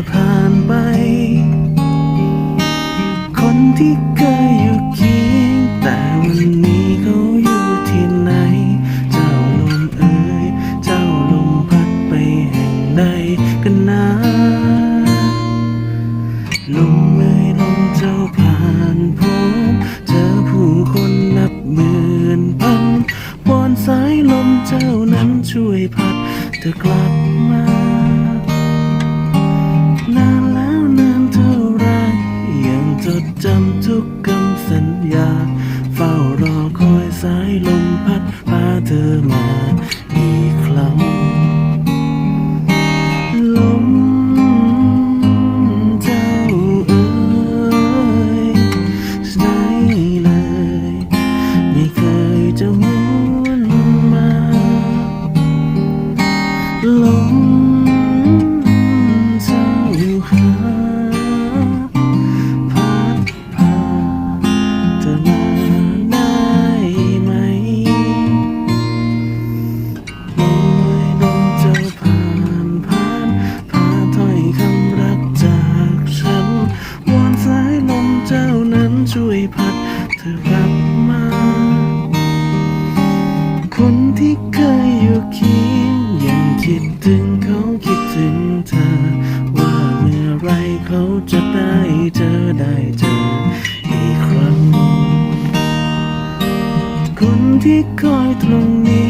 ก็พัดเธอผ่านไป คนที่เคยอยู่เคียงแต่วันนี้เขาอยู่ที่ไหน เจ้าลมเอ่ยเจ้าลมพัดไปแห่งใดกันนะลมเอ่ยลมเจ้าผ่านพบเจอผู้คนนับหมื่นพันวอนสายลมเจ้านั้นช่วยพัดเธอกลับมา ทุกคำสัญญา เฝ้ารอคอยสายลมพัดพาเธอมาอีกครั้ง ธอกลับมา คนที่เคยอยู่เคียงยังคิดถึงเขาคิดถึงเธอ ว่าเมื่อไรเขาจะได้เจอได้เจออีกครั้ง คนที่คอยตรงนี้